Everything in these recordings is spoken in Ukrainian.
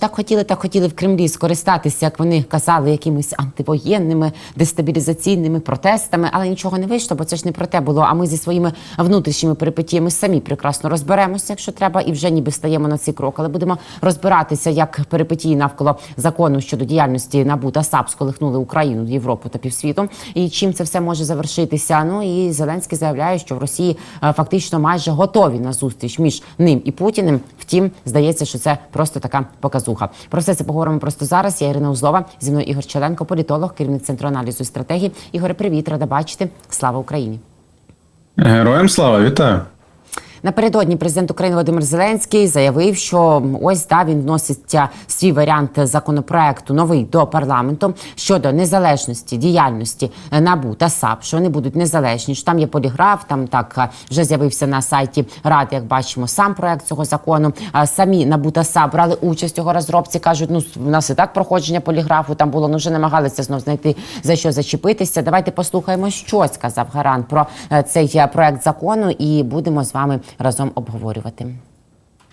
Так хотіли, так хотіли в Кремлі скористатися, як вони казали, якимись антивоєнними дестабілізаційними протестами, але нічого не вийшло, бо це ж не про те було. А ми зі своїми внутрішніми перипетіями самі прекрасно розберемося, якщо треба, і вже ніби стаємо на цей крок. Але будемо розбиратися, як перипетії навколо закону щодо діяльності НАБУ та САП сколихнули Україну, Європу та півсвіту, і чим це все може завершитися. Ну і Зеленський заявляє, що в Росії е, фактично майже готові на зустріч між ним і Путіним. Втім, здається, що це просто така показуха. Про все це поговоримо просто зараз. Я Ірина Узлова, зі мною Ігор Челенко, політолог, керівник центру аналізу і стратегії. Ігоре, привіт, рада бачити. Слава Україні! Героям слава, вітаю. Напередодні президент України Володимир Зеленський заявив, що ось да він вносить свій варіант законопроекту новий до парламенту щодо незалежності діяльності е, НАБУ та САП, що вони будуть незалежні. Що там є поліграф, там так вже з'явився на сайті Ради, як бачимо, сам проект цього закону. Самі НАБУ та САП брали участь його розробці. кажуть, ну в нас і так проходження поліграфу там було. Ну вже намагалися знов знайти за що зачепитися. Давайте послухаємо, що сказав гарант про е, цей е, проект закону, і будемо з вами разом обговорювати.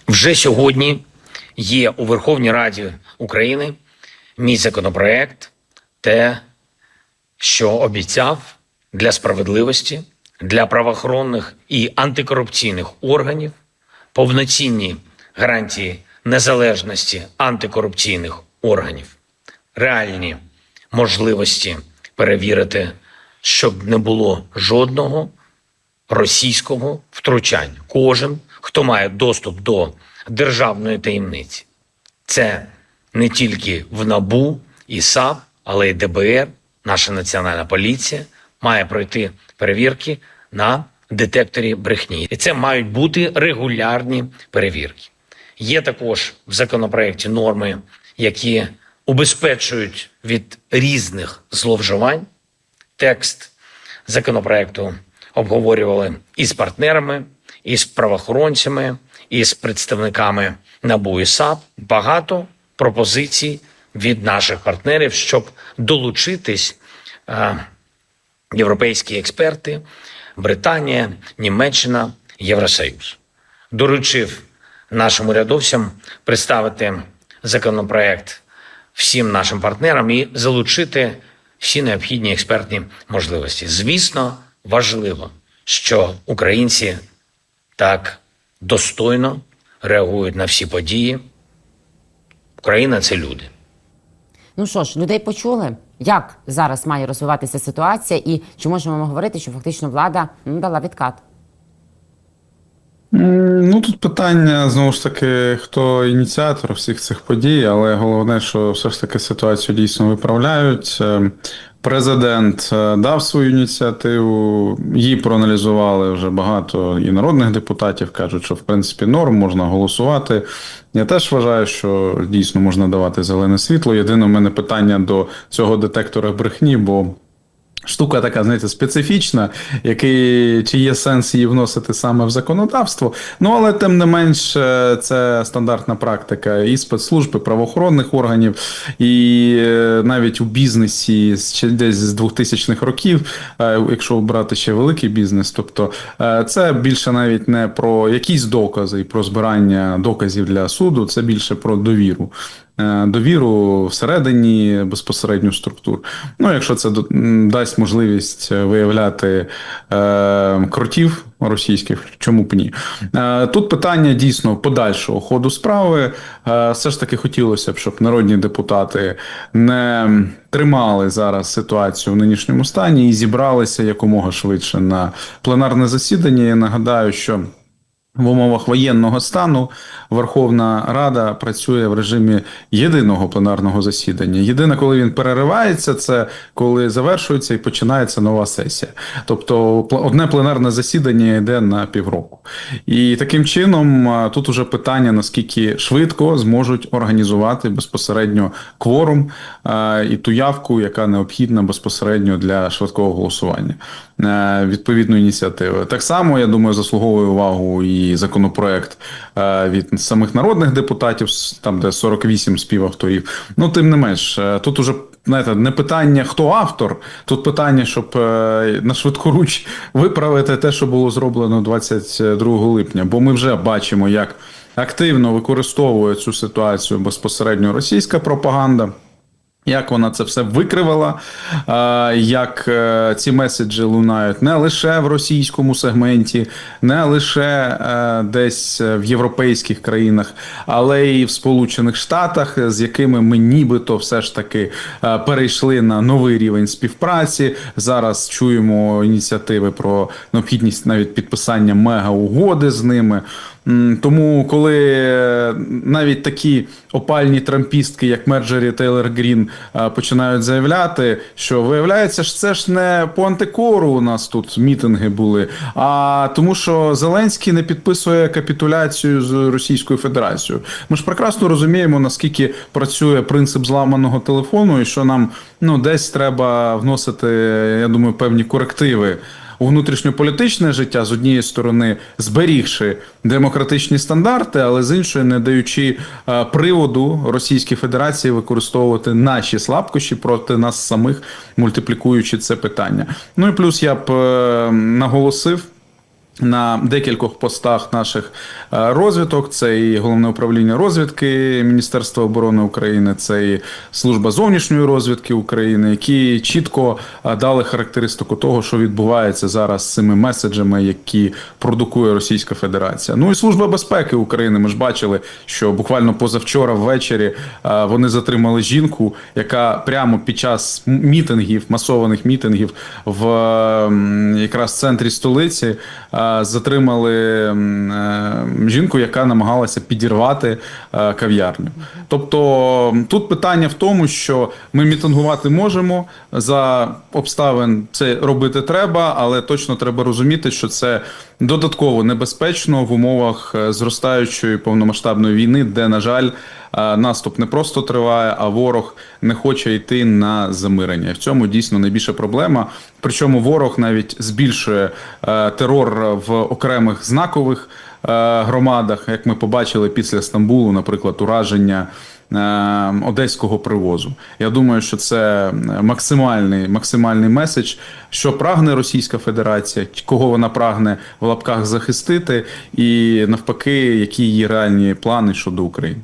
Вже сьогодні є у Верховній Раді України мій законопроект, те, що обіцяв для справедливості, для правоохоронних і антикорупційних органів повноцінні гарантії незалежності антикорупційних органів, реальні можливості перевірити, щоб не було жодного російського втручання. Кожен, хто має доступ до державної таємниці, це не тільки в НАБУ і САП, але й ДБР, наша національна поліція має пройти перевірки на детекторі брехні. І це мають бути регулярні перевірки. Є також в законопроекті норми, які убезпечують від різних зловживань. Текст законопроекту обговорювали і з партнерами, і з правоохоронцями, і з представниками НАБУ і САП. Багато пропозицій від наших партнерів, щоб долучитись е, європейські експерти, Британія, Німеччина, Євросоюз. Доручив нашим урядовцям представити законопроект всім нашим партнерам і залучити всі необхідні експертні можливості. Звісно, важливо, що українці так достойно реагують на всі події. Україна це люди. Ну що ж, людей почули, як зараз має розвиватися ситуація, і чи можемо ми говорити, що фактично влада ну, дала відкат? Ну тут питання знову ж таки, хто ініціатор всіх цих подій, але головне, що все ж таки ситуацію дійсно виправляють. Президент е, дав свою ініціативу, її проаналізували вже багато і народних депутатів кажуть, що в принципі норм можна голосувати. Я теж вважаю, що дійсно можна давати зелене світло. Єдине в мене питання до цього детектора брехні, бо Штука така, знаєте, специфічна, який, чи є сенс її вносити саме в законодавство. Ну, але тим не менш, е, це стандартна практика і спецслужб, і правоохоронних органів, і е, навіть у бізнесі десь з 2000-х років, е, якщо брати ще великий бізнес, тобто це більше навіть не про якісь докази і про збирання доказів для суду, це більше про довіру. Е, довіру всередині безпосередньо структур. Ну, якщо це дасть можливість е, виявляти е, кротів російських, чому б ні? Е, тут питання дійсно подальшого ходу справи. Е, все ж таки хотілося б, щоб народні депутати не тримали зараз ситуацію в нинішньому стані і зібралися якомога швидше на пленарне засідання. Я нагадаю, що. В умовах воєнного стану Верховна Рада працює в режимі єдиного пленарного засідання. Єдине, коли він переривається, це коли завершується і починається нова сесія. Тобто одне пленарне засідання йде на півроку. І таким чином тут уже питання, наскільки швидко зможуть організувати безпосередньо кворум і ту явку, яка необхідна безпосередньо для швидкого голосування відповідної ініціативи. Так само, я думаю, заслуговує увагу і законопроект е, від самих народних депутатів, там де 48 співавторів. Ну, тим не менш, е, тут уже. Знаєте, не питання, хто автор, тут питання, щоб е, на швидкоруч виправити те, що було зроблено у 22 липня, бо ми вже бачимо, як активно використовує цю ситуацію безпосередньо російська пропаганда. Як вона це все викривала, е, як е, ці меседжі лунають не лише в російському сегменті, не лише е, десь в європейських країнах, але й в Сполучених Штатах, з якими ми нібито все ж таки е, перейшли на новий рівень співпраці. Зараз чуємо ініціативи про необхідність навіть підписання мега-угоди з ними. Тому, коли е, навіть такі опальні трампістки, як Мерджері Тейлор Грін, е, починають заявляти, що виявляється, ж це ж не по антикору у нас тут мітинги були, а тому, що Зеленський не підписує капітуляцію з Російською Федерацією. Ми ж прекрасно розуміємо, наскільки працює принцип зламаного телефону, і що нам ну десь треба вносити, я думаю, певні корективи у внутрішньополітичне життя з однієї сторони зберігши демократичні стандарти, але з іншої не даючи е, приводу Російській Федерації використовувати наші слабкощі проти нас самих, мультиплікуючи це питання. Ну і плюс я б е, наголосив. На декількох постах наших е, розвиток це і головне управління розвідки Міністерства оборони України, це і служба зовнішньої розвідки України, які чітко е, дали характеристику того, що відбувається зараз з цими меседжами, які продукує Російська Федерація. Ну і служба безпеки України. Ми ж бачили, що буквально позавчора ввечері е, вони затримали жінку, яка прямо під час мітингів, масованих мітингів в якраз центрі столиці. Затримали е, жінку, яка намагалася підірвати е, кав'ярню. Тобто тут питання в тому, що ми мітингувати можемо за обставин це робити треба, але точно треба розуміти, що це додатково небезпечно в умовах е, зростаючої повномасштабної війни, де, на жаль, наступ не просто триває, а ворог не хоче йти на замирення. В цьому дійсно найбільша проблема. Причому ворог навіть збільшує е, терор в окремих знакових е, громадах, як ми побачили після Стамбулу, наприклад, ураження. е, Одеського привозу. Я думаю, що це максимальний, максимальний меседж, що прагне Російська Федерація, кого вона прагне в лапках захистити, і навпаки, які її реальні плани щодо України.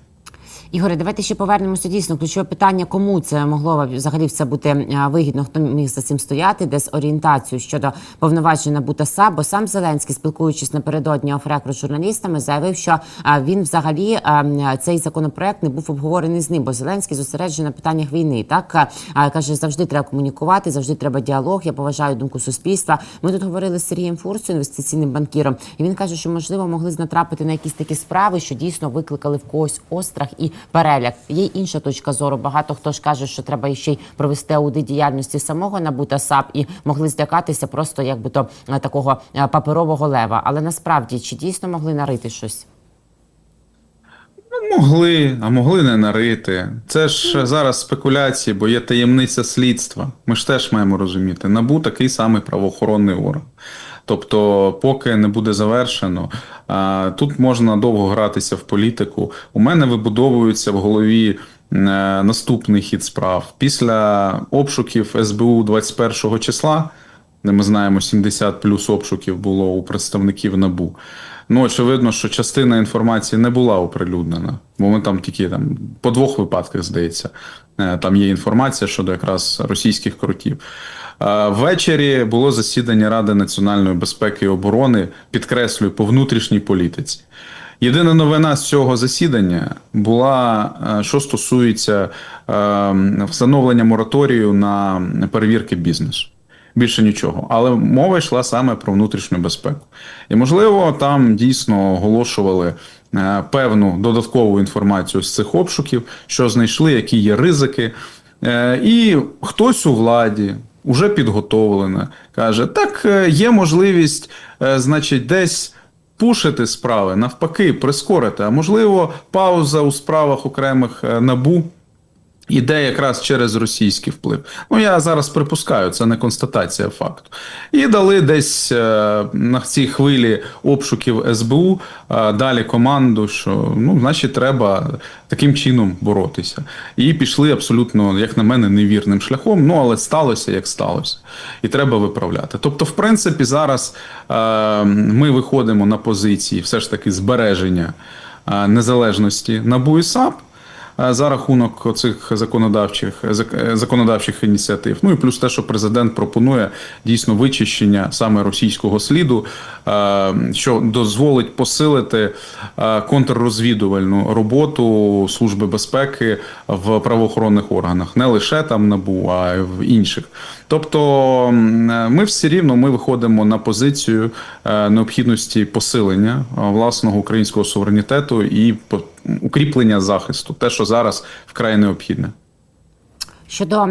Ігоре, давайте ще повернемося дійсно. Ключове питання, кому це могло взагалі все бути е, вигідно, хто міг за цим стояти, десь орієнтацію щодо повноважень НАБУ САП, бо сам Зеленський, спілкуючись напередодні офрекру з журналістами, заявив, що е, він взагалі е, цей законопроект не був обговорений з ним, бо Зеленський зосереджений на питаннях війни. Так каже, завжди треба комунікувати, завжди треба діалог. Я поважаю думку суспільства. Ми тут говорили з Сергієм Фурсою, інвестиційним банкіром, і він каже, що можливо могли натрапити на якісь такі справи, що дійсно викликали в когось острах і переляк. Є інша точка зору. Багато хто ж каже, що треба ще й провести аудит діяльності самого НАБУ та САП і могли злякатися просто якби то е, такого е, паперового лева. Але насправді чи дійсно могли нарити щось? Ну, Могли, а могли не нарити. Це ж зараз спекуляції, бо є таємниця слідства. Ми ж теж маємо розуміти. Набу такий самий правоохоронний орган. Тобто, поки не буде завершено, тут можна довго гратися в політику. У мене вибудовуються в голові е, наступний хід справ. Після обшуків СБУ 21 числа, ми знаємо, 70 плюс обшуків було у представників НАБУ. Ну, очевидно, що частина інформації не була оприлюднена, бо ми там тільки там по двох випадках, здається, е, там є інформація щодо якраз російських крутів. Е, Ввечері було засідання Ради національної безпеки і оборони, підкреслюю, по внутрішній політиці. Єдина новина з цього засідання була, е, що стосується е, встановлення мораторію на перевірки бізнесу. Більше нічого. Але мова йшла саме про внутрішню безпеку. І, можливо, там дійсно оголошували е, певну додаткову інформацію з цих обшуків, що знайшли, які є ризики. Е, І хтось у владі вже підготовлене, каже: так, е, є можливість, значить, десь. Пушити справи, навпаки, прискорити. А можливо, пауза у справах окремих набу Іде якраз через російський вплив. Ну я зараз припускаю, це не констатація факту. І дали десь е, на цій хвилі обшуків СБУ е, далі команду, що ну, значить, треба таким чином боротися. І пішли абсолютно, як на мене, невірним шляхом. Ну але сталося як сталося, і треба виправляти. Тобто, в принципі, зараз е, ми виходимо на позиції все ж таки збереження е, незалежності НАБУ і САП за рахунок цих законодавчих зак- е, законодавчих ініціатив. Ну і плюс те, що президент пропонує дійсно вичищення саме російського сліду, е, що дозволить посилити е, контррозвідувальну роботу Служби безпеки в правоохоронних органах, не лише там НАБУ, а й в інших. Тобто е, ми все рівно ми виходимо на позицію е, необхідності посилення е, власного українського суверенітету і укріплення захисту, те, що зараз вкрай необхідне. Щодо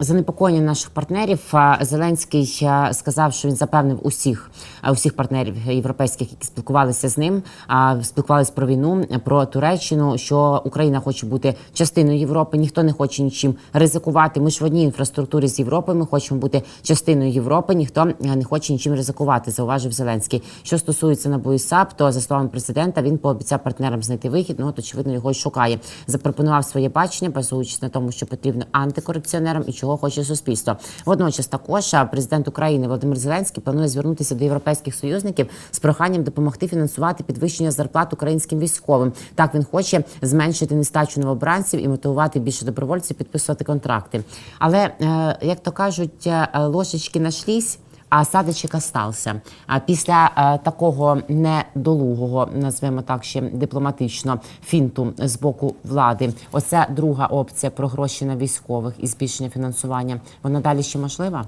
занепокоєння наших партнерів, Зеленський сказав, що він запевнив усіх, усіх партнерів європейських, які спілкувалися з ним, а спілкувалися про війну, про Туреччину, що Україна хоче бути частиною Європи. Ніхто не хоче нічим ризикувати. Ми ж в одній інфраструктурі з Європою. Ми хочемо бути частиною Європи. Ніхто е, не хоче нічим ризикувати. Зауважив Зеленський. Що стосується НАБУ і САП, то за словами президента він пообіцяв партнерам знайти вихід. Ну от очевидно його й шукає. Запропонував своє бачення, базуючись на тому, що потрібно антикорупціонерам і чого хоче суспільство. Водночас також президент України Володимир Зеленський планує звернутися до європейських союзників з проханням допомогти фінансувати підвищення зарплат українським військовим. Так він хоче зменшити нестачу новобранців і мотивувати більше добровольців підписувати контракти. Але е, як то кажуть, лошечки ложечки нашлись. А садочок остався. А після е, такого недолугого, назвемо так ще дипломатично, фінту з боку влади, оця друга опція про гроші на військових і збільшення фінансування, вона далі ще можлива?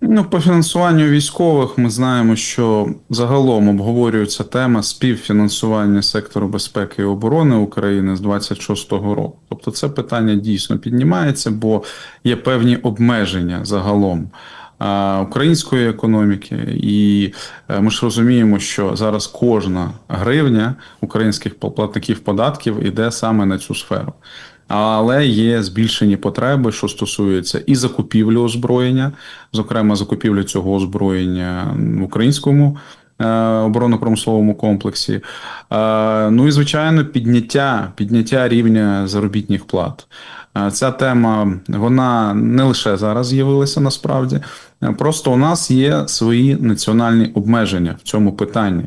Ну, по фінансуванню військових ми знаємо, що загалом обговорюється тема співфінансування сектору безпеки і оборони України з 26-го року. Тобто, це питання дійсно піднімається, бо є певні обмеження загалом. Української економіки, і е, ми ж розуміємо, що зараз кожна гривня українських платників податків іде саме на цю сферу. Але є збільшені потреби, що стосується і закупівлі озброєння, зокрема закупівлі цього озброєння в українському е, оборонно-промисловому комплексі. Е, Ну і звичайно, підняття, підняття рівня заробітних плат. Е, Ця тема вона не лише зараз з'явилася насправді. Просто у нас є свої національні обмеження в цьому питанні.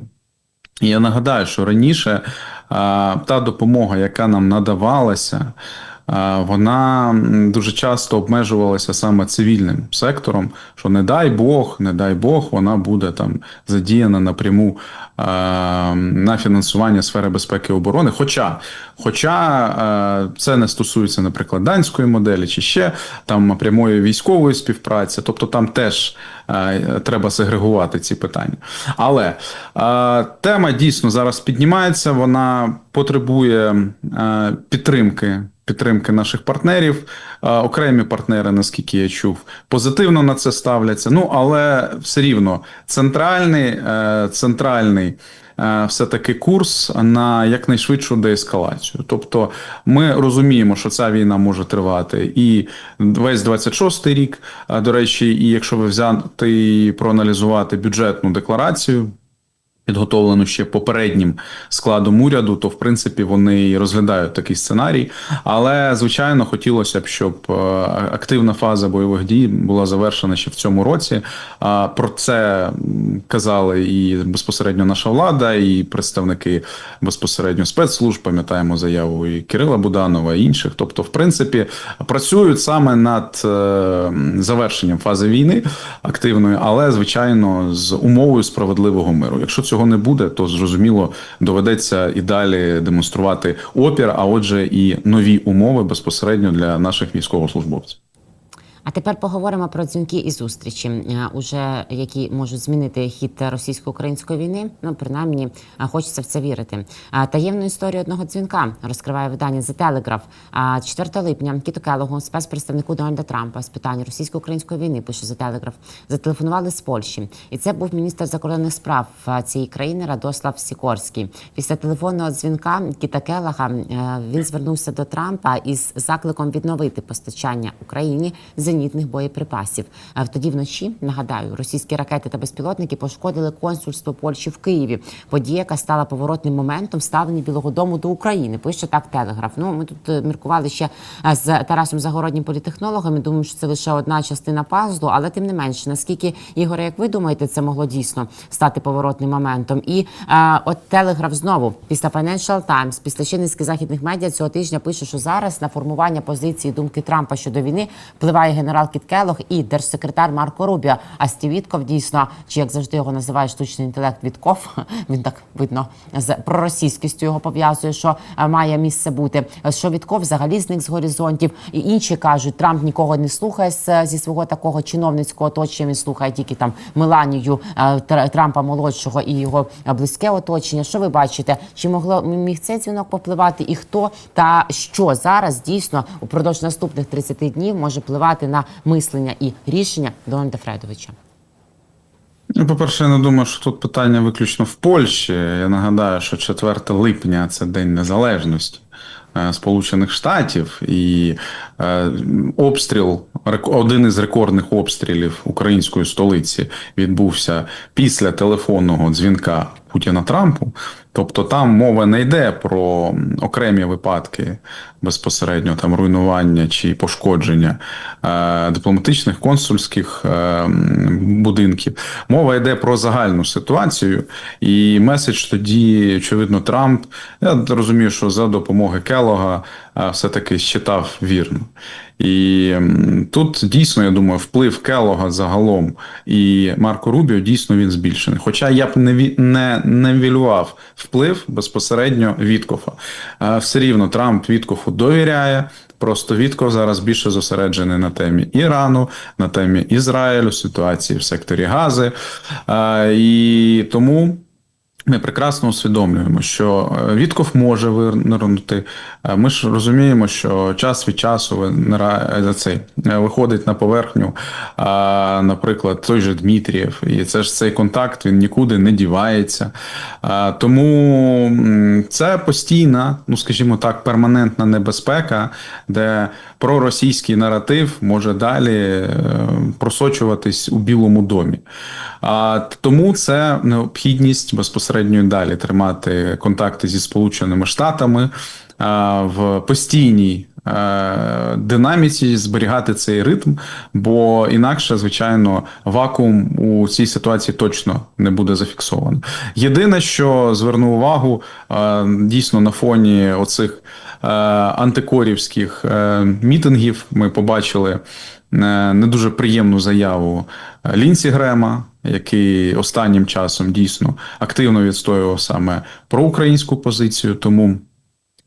Я нагадаю, що раніше та допомога, яка нам надавалася, вона дуже часто обмежувалася саме цивільним сектором, що не дай Бог, не дай Бог, вона буде там задіяна напряму на фінансування сфери безпеки і оборони. Хоча, хоча це не стосується, наприклад, данської моделі чи ще там прямої військової співпраці, тобто там теж е, треба сегрегувати ці питання. Але е, тема дійсно зараз піднімається, вона потребує е, підтримки. Підтримки наших партнерів, окремі партнери, наскільки я чув, позитивно на це ставляться. Ну але все рівно центральний, е, центральний е, все-таки курс на якнайшвидшу деескалацію. Тобто ми розуміємо, що ця війна може тривати і весь 26-й рік. До речі, і якщо ви взяти проаналізувати бюджетну декларацію. Підготовлену ще попереднім складом уряду, то в принципі вони розглядають такий сценарій. Але звичайно хотілося б, щоб е, активна фаза бойових дій була завершена ще в цьому році. Про це казали і безпосередньо наша влада, і представники безпосередньо спецслужб. Пам'ятаємо заяву і Кирила Буданова, і інших. Тобто, в принципі, працюють саме над е, завершенням фази війни активної, але звичайно з умовою справедливого миру. Якщо цього не буде, то зрозуміло доведеться і далі демонструвати опір, а отже, і нові умови безпосередньо для наших військовослужбовців. А тепер поговоримо про дзвінки і зустрічі, е, уже які можуть змінити хід російсько-української війни. Ну принаймні е, хочеться в це вірити. Таємну історію одного дзвінка розкриває видання The Telegraph. А 4 липня Кіту Келогу, спецпредставнику Дональда Трампа з питань російсько-української війни, пише The Telegraph, зателефонували з Польщі, і це був міністр закордонних справ е, цієї країни Радослав Сікорський. Після телефонного дзвінка Кіта Келаха е, він звернувся до Трампа із закликом відновити постачання Україні зенітних боєприпасів. Е, Тоді вночі нагадаю, російські ракети та безпілотники пошкодили консульство Польщі в Києві. Подія, яка стала поворотним моментом ставлення Білого Дому до України. Пише так Телеграф. Ну ми тут е, міркували ще е, з Тарасом Загороднім політехнологом. і Думаю, що це лише одна частина пазлу, але тим не менше, наскільки Ігоре, як ви думаєте, це могло дійсно стати поворотним моментом? І е, от Телеграф знову після Financial Times, після ще низки західних медіа цього тижня пише, що зараз на формування позиції думки Трампа щодо війни впливає генерал Кіт Келлог і держсекретар Марко Рубіо. А Стів Вітков дійсно, чи як завжди його називає штучний інтелект Вітков, він так видно з проросійськістю його пов'язує, що е, має місце бути. Що Вітков взагалі зник з горизонтів, і інші кажуть, Трамп нікого не слухає зі свого такого чиновницького оточення. Він слухає тільки там Меланію е, Трампа молодшого і його близьке оточення. Що ви бачите? Чи могло міг цей дзвінок попливати? І хто та що зараз дійсно упродовж наступних 30 днів може впливати на мислення і рішення Дональда Фредовича? Ну, по-перше, я не думаю, що тут питання виключно в Польщі. Я нагадаю, що 4 липня це День Незалежності Сполучених Штатів, і е, обстріл, один із рекордних обстрілів української столиці відбувся після телефонного дзвінка Путіна Трампу. Тобто там мова не йде про окремі випадки безпосередньо там руйнування чи пошкодження е, дипломатичних консульських е, будинків. Мова йде про загальну ситуацію, і меседж тоді, очевидно, Трамп. Я розумію, що за допомогою Келога е, все-таки считав вірно. І тут дійсно, я думаю, вплив Келога загалом і Марко Рубіо дійсно він збільшений. Хоча я б не не, не вплив безпосередньо Віткофа. Е, Все рівно Трамп Віткофу довіряє. Просто Вітков зараз більше зосереджений на темі Ірану, на темі Ізраїлю, ситуації в секторі Гази. Е, І тому ми прекрасно усвідомлюємо, що е, Вітков може винирнути. Е, Ми ж розуміємо, що час від часу е, цей виходить на поверхню, наприклад, той же Дмитрієв, і це ж цей контакт він нікуди не дівається. Тому це постійна, ну скажімо так, перманентна небезпека, де проросійський наратив може далі просочуватись у Білому домі. А тому це необхідність безпосередньо далі тримати контакти зі Сполученими Штатами в постійній е, динаміці, зберігати цей ритм, бо інакше, звичайно, вакуум у цій ситуації точно не буде зафіксовано. Єдине, що зверну увагу, е, дійсно на фоні оцих е, антикорівських мітингів ми побачили не дуже приємну заяву Лінсі Грема, який останнім часом дійсно активно відстоював саме проукраїнську позицію. Тому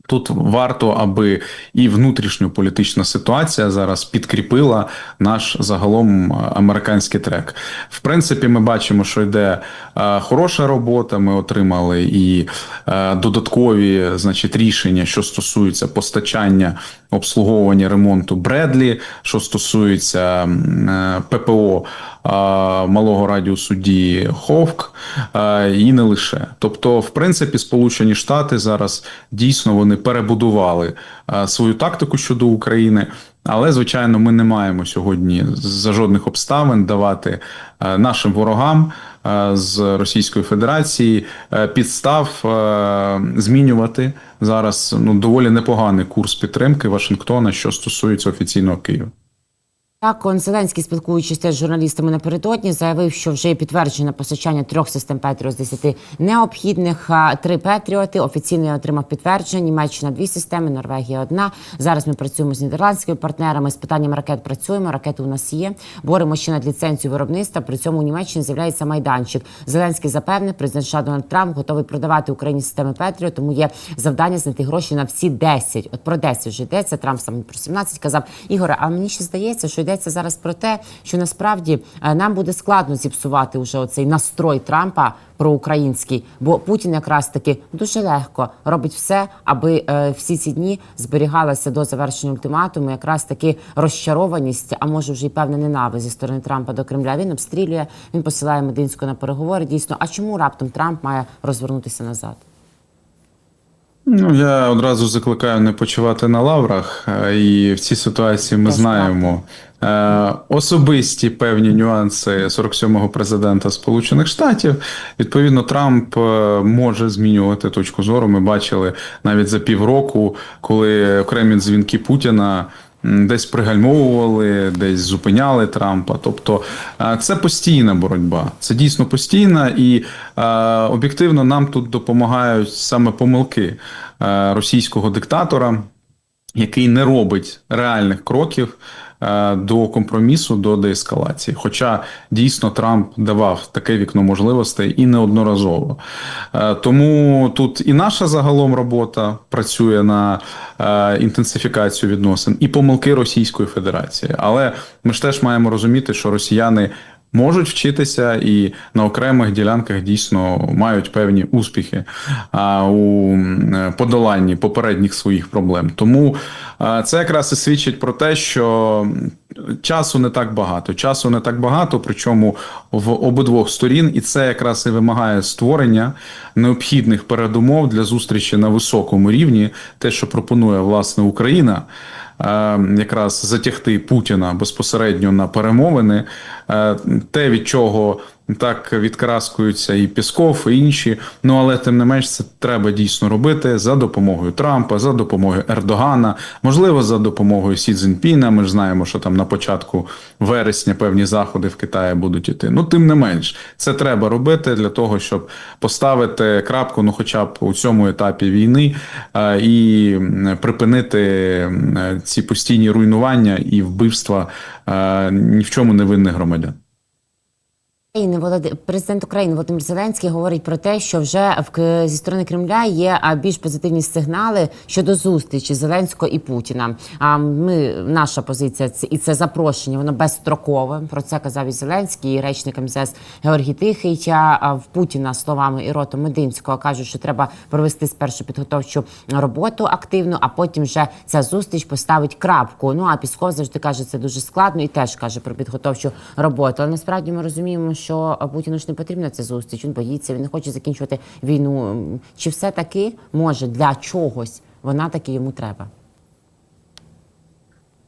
Тут варто, аби і внутрішньополітична ситуація зараз підкріпила наш загалом е, американський трек. В принципі, ми бачимо, що йде е, хороша робота. Ми отримали і е, додаткові, значить, рішення, що стосуються постачання, обслуговування ремонту Бредлі, що стосується е, ППО малого радіусу дії Ховк і не лише. Тобто, в принципі, Сполучені Штати зараз дійсно вони перебудували свою тактику щодо України. Але, звичайно, ми не маємо сьогодні за жодних обставин давати е, нашим ворогам з Російської Федерації е, підстав е, змінювати зараз ну доволі непоганий курс підтримки Вашингтона, що стосується офіційного Києва. Так, он Зеленський, спілкуючись теж з журналістами напередодні, заявив, що вже є підтверджене постачання трьох систем Петріо з 10 необхідних. Три Петріоти офіційно отримав підтвердження. Німеччина дві системи, Норвегія одна. Зараз ми працюємо з нідерландськими партнерами. З питанням ракет працюємо. Ракети у нас є. Боремо ще над ліцензією виробництва. При цьому у Німеччині з'являється майданчик. Зеленський запевнив, президент США Дональд Трамп готовий продавати Україні системи Петріо, тому є завдання знайти гроші на всі 10. От про 10 вже йдеться. Трамп саме про 17 казав. Ігоре, а мені ще здається, що йдеться йдеться зараз про те, що насправді е, нам буде складно зіпсувати вже оцей настрой Трампа проукраїнський, бо Путін якраз таки дуже легко робить все, аби е, всі ці дні зберігалася до завершення ультиматуму, якраз таки розчарованість, а може вже й певна ненависть зі сторони Трампа до Кремля. Він обстрілює, він посилає Мединську на переговори. Дійсно, а чому раптом Трамп має розвернутися назад? Ну, я одразу закликаю не почувати на лаврах, е, і в цій ситуації ми Теж знаємо особисті певні нюанси 47-го президента Сполучених Штатів. Відповідно, Трамп е, може змінювати точку зору. Ми бачили навіть за півроку, коли окремі дзвінки Путіна. Десь пригальмовували, десь зупиняли Трампа. Тобто е, це постійна боротьба. Це дійсно постійна, і е, об'єктивно нам тут допомагають саме помилки е, російського диктатора, який не робить реальних кроків е, до компромісу, до деескалації. Хоча дійсно Трамп давав таке вікно можливостей і неодноразово. Е, Тому тут і наша загалом робота працює на е, інтенсифікацію відносин, і помилки Російської Федерації. Але ми ж теж маємо розуміти, що росіяни. Можуть вчитися і на окремих ділянках дійсно мають певні успіхи у подоланні попередніх своїх проблем. Тому це якраз і свідчить про те, що часу не так багато. Часу не так багато, причому в обидвох сторін, і це якраз і вимагає створення необхідних передумов для зустрічі на високому рівні, те, що пропонує власне Україна якраз затягти Путіна безпосередньо на перемовини, е, те, від чого так відкраскуються і Пісков, і інші. Ну але тим не менш, це треба дійсно робити за допомогою Трампа, за допомогою Ердогана, можливо, за допомогою Сі Цзіньпіна. Ми ж знаємо, що там на початку вересня певні заходи в Китаї будуть іти. Ну, тим не менш, це треба робити для того, щоб поставити крапку, ну, хоча б у цьому етапі війни, е, і припинити ці постійні руйнування і вбивства е, ні в чому невинних громадян. Президент України Володимир Зеленський говорить про те, що вже в зі сторони Кремля є більш позитивні сигнали щодо зустрічі Зеленського і Путіна. А ми наша позиція і це запрошення, воно безстрокове. Про це казав і Зеленський, і речник МЗС Георгій Тихий. А в Путіна словами і ротом Мединського кажуть, що треба провести спершу підготовчу роботу активну, а потім вже ця зустріч поставить крапку. Ну а Пісков завжди каже, це дуже складно і теж каже про підготовчу роботу. Але насправді ми розуміємо, що Путіну ж не потрібна ця зустріч. Він боїться, він не хоче закінчувати війну. Чи все таки може для чогось вона таки йому треба?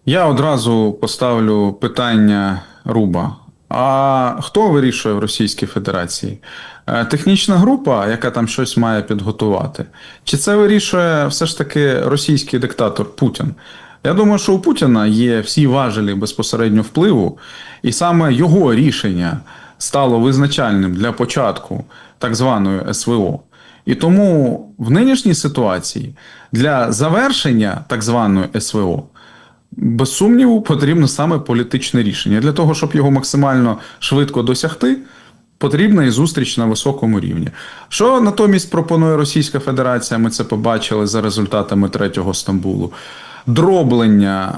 Я одразу поставлю питання Руба. А хто вирішує в Російській Федерації? Е, Технічна група, яка там щось має підготувати? Чи це вирішує все ж таки російський диктатор Путін? Я думаю, що у Путіна є всі важелі безпосередньо впливу, і саме його рішення стало визначальним для початку так званої СВО. І тому в нинішній ситуації для завершення так званої СВО без сумніву, потрібно саме політичне рішення. Для того, щоб його максимально швидко досягти, потрібна і зустріч на високому рівні. Що натомість пропонує Російська Федерація? Ми це побачили за результатами третього Стамбулу. Дроблення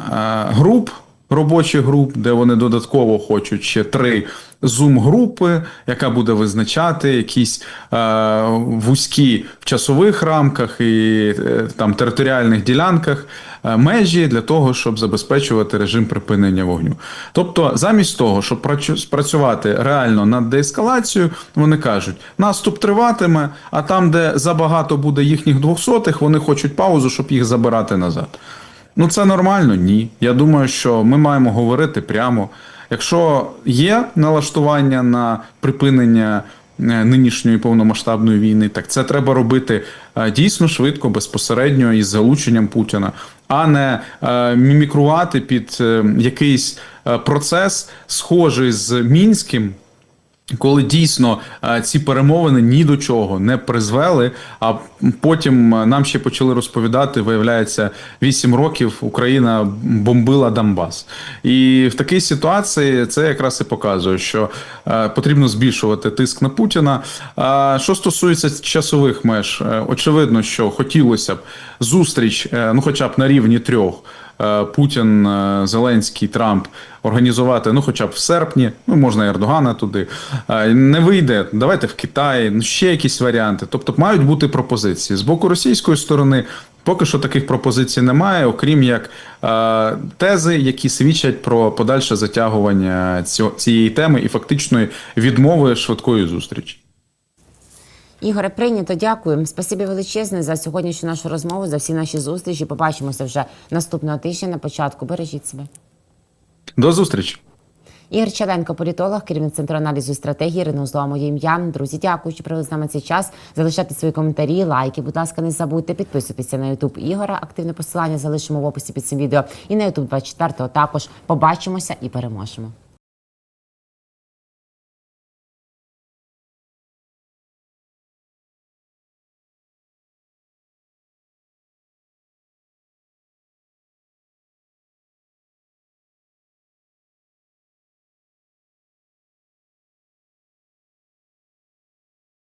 е, груп. Робочих груп, де вони додатково хочуть ще три зум-групи, яка буде визначати якісь е, вузькі в часових рамках і е, там територіальних ділянках е, межі для того, щоб забезпечувати режим припинення вогню. Тобто, замість того, щоб працю- спрацювати реально над деескалацією, вони кажуть, наступ триватиме, а там, де забагато буде їхніх двохсотих, вони хочуть паузу, щоб їх забирати назад. Ну, це нормально? Ні. Я думаю, що ми маємо говорити прямо. Якщо є налаштування на припинення е, нинішньої повномасштабної війни, так це треба робити е, дійсно швидко, безпосередньо із залученням Путіна, а не е, мімікрувати під якийсь процес, схожий з мінським. Коли дійсно е, ці перемовини ні до чого не призвели, а потім е, нам ще почали розповідати, виявляється, 8 років Україна бомбила Донбас. І в такій ситуації це якраз і показує, що е, потрібно збільшувати тиск на Путіна. Що стосується часових меж, очевидно, що хотілося б зустріч, ну хоча б на рівні трьох. Е, Путін, е, Зеленський, Трамп організувати, ну хоча б в серпні, ну можна Ердогана туди. Е, Не вийде, давайте в Китай, ну ще якісь варіанти. Тобто мають бути пропозиції з боку російської сторони. Поки що таких пропозицій немає, окрім як е, тези, які свідчать про подальше затягування цієї теми і фактичної відмови швидкої зустрічі. Ігоре, прийнято. Дякую. Спасибі величезне за сьогоднішню нашу розмову, за всі наші зустрічі. Побачимося вже наступного тижня на початку. Бережіть себе. До зустрічі! Ігор Чаденко, політолог, керівник центру аналізу і стратегії Ренузлова моє ім'я. Друзі, дякую, що провели з нами цей час. Залишайте свої коментарі, лайки. Будь ласка, не забудьте підписуйтеся на Ютуб Ігора. Активне посилання залишимо в описі під цим відео. І на Ютуб 24 також побачимося і переможемо.